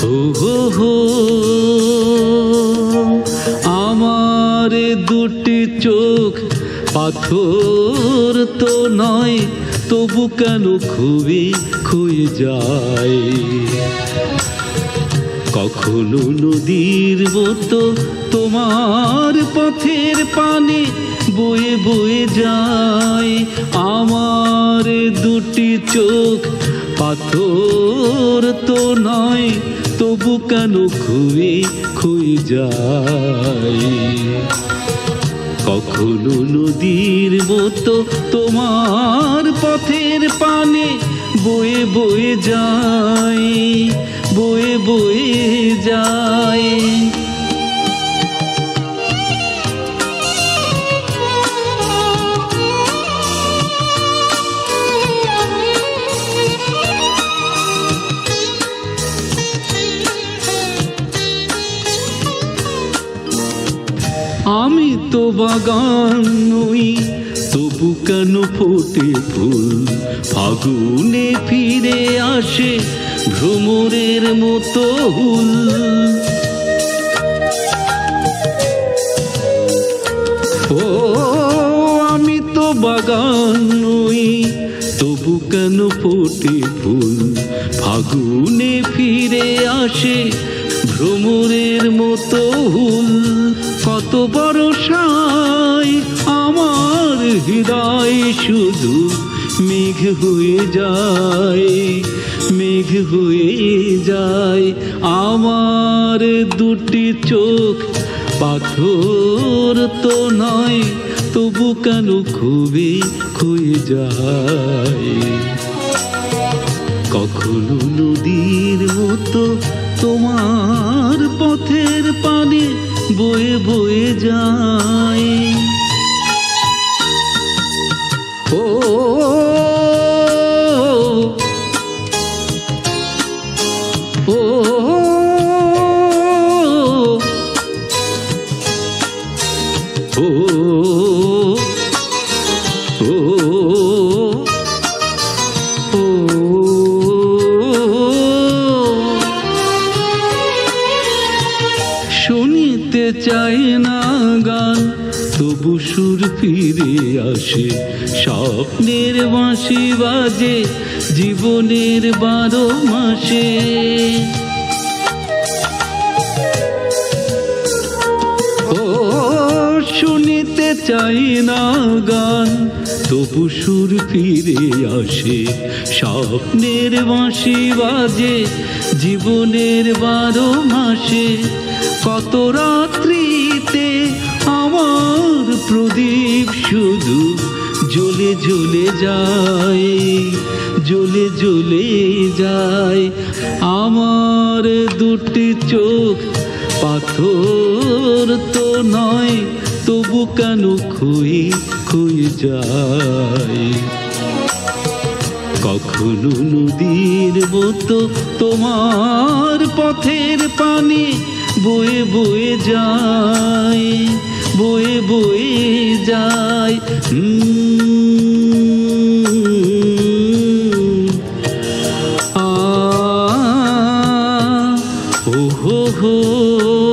হো হো হো। আমার দুটি চোখ পাথর তো নয়, তবু কেন খুবই খুয়ে যায় কখনো নদীর মতো তোমার পথের পানে বয়ে বয়ে যায়। আমার দুটি চোখ, পাথর তো নয়, তবু কেন খুবই খুয়ে যায়? কখনো নদীর মতো তোমার পথের পানে বয়ে বয়ে যায়, বয়ে বয়ে যায়। তো বাগান নই, তবু কেন ফোটে ফুল? ফাগুনে ফিরে আসে ভ্রমরের মতো হুল। ও, আমি তো বাগান নই, তবু কেন ফোটে ফুল? ফাগুনে ফিরে আসে ভ্রমরের মতো হুল। কত বড় সাই, আমার হৃদয় শুধু মেঘ হয়ে যায়, মেঘ হয়ে যায়। আমার দুটি চোখ পাথর তো নয়, তবু কেন খুবই খুয়ে যায়? কখনো নদীর মতো তোমার পথের পানে বয়ে বয়ে যায়। সুর ফিরে আসে, স্বপ্নের বাঁশি বাজে, জীবনের বারো মাসে। ও, শুনিতে চাই না গান, তবু সুর ফিরে আসে, স্বপ্নের বাঁশি বাজে, জীবনের বারো মাসে। কত রাত্রিতে আমার প্রদীপ শুধু জ্বলে জ্বলে যায়, জ্বলে জ্বলে যায়। আমার দুটি চোখ পাথর তো নয়, তবু কেন খুই খুই যায়? কখনো নদীর মতো তোমার পথের পানি বয়ে বয়ে যায়। বই বই যায় আ হো।